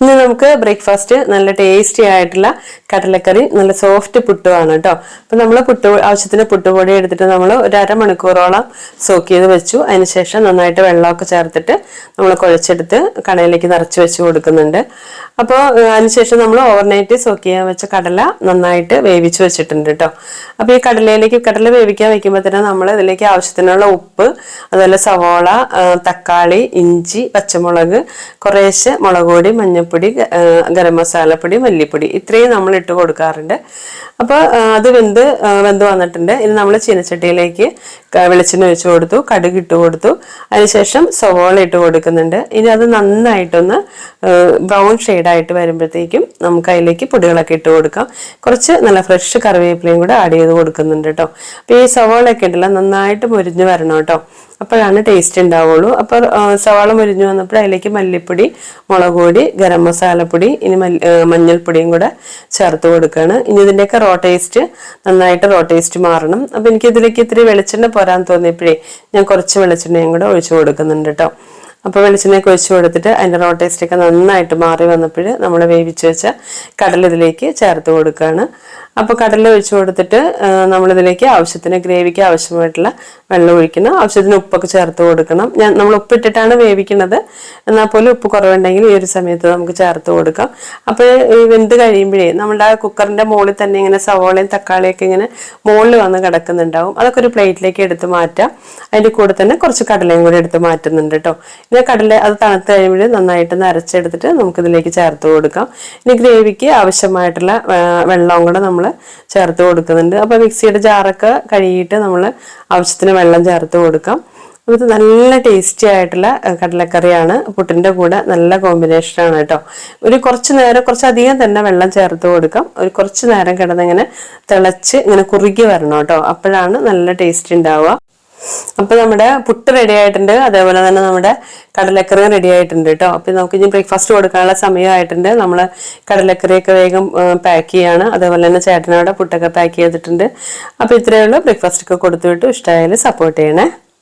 ഇന്ന് നമുക്ക് ബ്രേക്ക്ഫാസ്റ്റ് നല്ല ടേസ്റ്റി ആയിട്ടുള്ള കടലക്കറി നല്ല സോഫ്റ്റ് പുട്ടുമാണ് കേട്ടോ അപ്പം നമ്മൾ പുട്ട് ആവശ്യത്തിന് പുട്ടുപൊടി എടുത്തിട്ട് നമ്മൾ ഒരു അരമണിക്കൂറോളം സോക്ക് ചെയ്ത് വെച്ചു. അതിനുശേഷം നന്നായിട്ട് വെള്ളമൊക്കെ ചേർത്തിട്ട് നമ്മൾ കുഴച്ചെടുത്ത് കടയിലേക്ക് നിറച്ച് വെച്ച് കൊടുക്കുന്നുണ്ട്. അപ്പോൾ അതിനുശേഷം നമ്മൾ ഓവർനൈറ്റ് സോക്ക് ചെയ്യാൻ വെച്ച കടല നന്നായിട്ട് വേവിച്ച് വെച്ചിട്ടുണ്ട് കേട്ടോ അപ്പോൾ ഈ കടലയിലേക്ക് കടല വേവിക്കാൻ വെക്കുമ്പോൾ തന്നെ നമ്മൾ ഇതിലേക്ക് ആവശ്യത്തിനുള്ള ഉപ്പ് അതുപോലെ സവോള തക്കാളി ഇഞ്ചി പച്ചമുളക് കുറേശ്ശെ മുളക് പൊടി മഞ്ഞൾപ്പൊടി ഗരം മസാലപ്പൊടി മല്ലിപ്പൊടി ഇത്രയും നമ്മൾ ഇട്ട് കൊടുക്കാറുണ്ട്. അപ്പോൾ അത് വെന്ത് വെന്ത് വന്നിട്ടുണ്ട്. ഇനി നമ്മൾ ചീനച്ചട്ടിയിലേക്ക് വെളിച്ചെണ്ണ ഒഴിച്ച് കൊടുത്തു കടുക് ഇട്ട് കൊടുത്തു. അതിനുശേഷം സവോള ഇട്ട് കൊടുക്കുന്നുണ്ട്. ഇനി അത് നന്നായിട്ടൊന്ന് ബ്രൗൺ ഷെയ്ഡായിട്ട് വരുമ്പോഴത്തേക്കും നമുക്ക് അതിലേക്ക് പൊടികളൊക്കെ ഇട്ട് കൊടുക്കാം. കുറച്ച് നല്ല ഫ്രഷ് കറിവേപ്പിലയും കൂടെ ആഡ് ചെയ്ത് കൊടുക്കുന്നുണ്ട് കേട്ടോ. അപ്പോൾ ഈ സവോളയൊക്കെ ഉണ്ടല്ലോ നന്നായിട്ട് മുരിഞ്ഞ് വരണം കേട്ടോ. അപ്പോഴാണ് ടേസ്റ്റ് ഉണ്ടാവുള്ളൂ. അപ്പോൾ സവാള മുരിഞ്ഞു വന്നപ്പോൾ അതിലേക്ക് മല്ലിപ്പൊടി മുളക് പൊടി ഗരം മസാലപ്പൊടി ഇനി മഞ്ഞൾപ്പൊടിയും കൂടെ ചേർത്ത് കൊടുക്കുകയാണ്. ഇനി ഇതിന്റെയൊക്കെ റോ ടേസ്റ്റ് നന്നായിട്ട് റോ ടേസ്റ്റ് മാറണം. അപ്പോൾ എനിക്ക് ഇതിലേക്ക് ഇത്തിരി വെളിച്ചെണ്ണ പോരാൻ തോന്നിയപ്പോഴേ ഞാൻ കുറച്ച് വെളിച്ചെണ്ണയും കൂടെ ഒഴിച്ചു കൊടുക്കുന്നുണ്ട് കേട്ടോ. അപ്പോൾ വെളിച്ചെണ്ണയൊക്കെ ഒഴിച്ചു കൊടുത്തിട്ട് അതിന്റെ റോ ടേസ്റ്റൊക്കെ നന്നായിട്ട് മാറി വന്നപ്പോൾ നമ്മൾ വേവിച്ച് വെച്ച കടൽ ഇതിലേക്ക് ചേർത്ത് കൊടുക്കുകയാണ്. അപ്പോൾ കടല ഒഴിച്ചു കൊടുത്തിട്ട് നമ്മളിതിലേക്ക് ആവശ്യത്തിന് ഗ്രേവിക്ക് ആവശ്യമായിട്ടുള്ള വെള്ളം ഒഴിക്കണം ആവശ്യത്തിന് ഉപ്പൊക്കെ ചേർത്ത് കൊടുക്കണം. ഞാൻ നമ്മൾ ഉപ്പിട്ടിട്ടാണ് വേവിക്കുന്നത്. എന്നാൽ പോലും ഉപ്പ് കുറവുണ്ടെങ്കിൽ ഈ ഒരു സമയത്ത് നമുക്ക് ചേർത്ത് കൊടുക്കാം. അപ്പോൾ ഈ വെന്ത് കഴിയുമ്പോഴേ നമ്മുടെ ആ കുക്കറിന്റെ മുകളിൽ തന്നെ ഇങ്ങനെ സവോളയും തക്കാളിയൊക്കെ ഇങ്ങനെ മുകളിൽ വന്ന് കിടക്കുന്നുണ്ടാവും. അതൊക്കെ ഒരു പ്ലേറ്റിലേക്ക് എടുത്ത് മാറ്റാം. അതിന്റെ കൂടെ തന്നെ കുറച്ച് കടലയും കൂടി എടുത്ത് മാറ്റുന്നുണ്ട് കേട്ടോ. ഇനി കടല അത് തണുത്ത് കഴിയുമ്പോൾ നന്നായിട്ട് നരച്ചെടുത്തിട്ട് നമുക്ക് നമുക്കിതിലേക്ക് ചേർത്ത് കൊടുക്കാം. ഇനി ഗ്രേവിക്ക് ആവശ്യമായിട്ടുള്ള വെള്ളവും കൂടെ നമ്മൾ ചേർത്ത് കൊടുക്കുന്നുണ്ട്. അപ്പോൾ മിക്സിയുടെ ജാറൊക്കെ കഴുകിയിട്ട് നമ്മൾ ആവശ്യത്തിന് വെള്ളം ചേർത്ത് കൊടുക്കാം. ഇത് നല്ല ടേസ്റ്റി ആയിട്ടുള്ള കടലക്കറിയാണ്. പുട്ടിന്റെ കൂടെ നല്ല കോമ്പിനേഷനാണ് കേട്ടോ ഒരു കുറച്ച് നേരം കുറച്ചധികം തന്നെ വെള്ളം ചേർത്ത് കൊടുക്കാം. ഒരു കുറച്ച് നേരം കിടന്നിങ്ങനെ തിളച്ച് ഇങ്ങനെ കുറുകി വരണം കേട്ടോ അപ്പോഴാണ് നല്ല ടേസ്റ്റ് ഉണ്ടാവുക അപ്പൊ നമ്മുടെ പുട്ട് റെഡി ആയിട്ടുണ്ട്. അതേപോലെ തന്നെ നമ്മുടെ കടലക്കറി റെഡി ആയിട്ടുണ്ട് കേട്ടോ അപ്പൊ നമുക്ക് ഇനി ബ്രേക്ക്ഫാസ്റ്റ് കൊടുക്കാനുള്ള സമയമായിട്ടുണ്ട് നമ്മൾ കടലക്കറിയൊക്കെ വേഗം പാക്ക് ചെയ്യാണ്. അതേപോലെ തന്നെ ചേട്ടനവിടെ പുട്ടൊക്കെ പാക്ക് ചെയ്തിട്ടുണ്ട്. അപ്പൊ ഇത്രയേ ഉള്ളൂ. ബ്രേക്ക്ഫാസ്റ്റ് ഒക്കെ കൊടുത്തു വിട്ടു ഇഷ്ടമായാലും സപ്പോർട്ട് ചെയ്യണേ.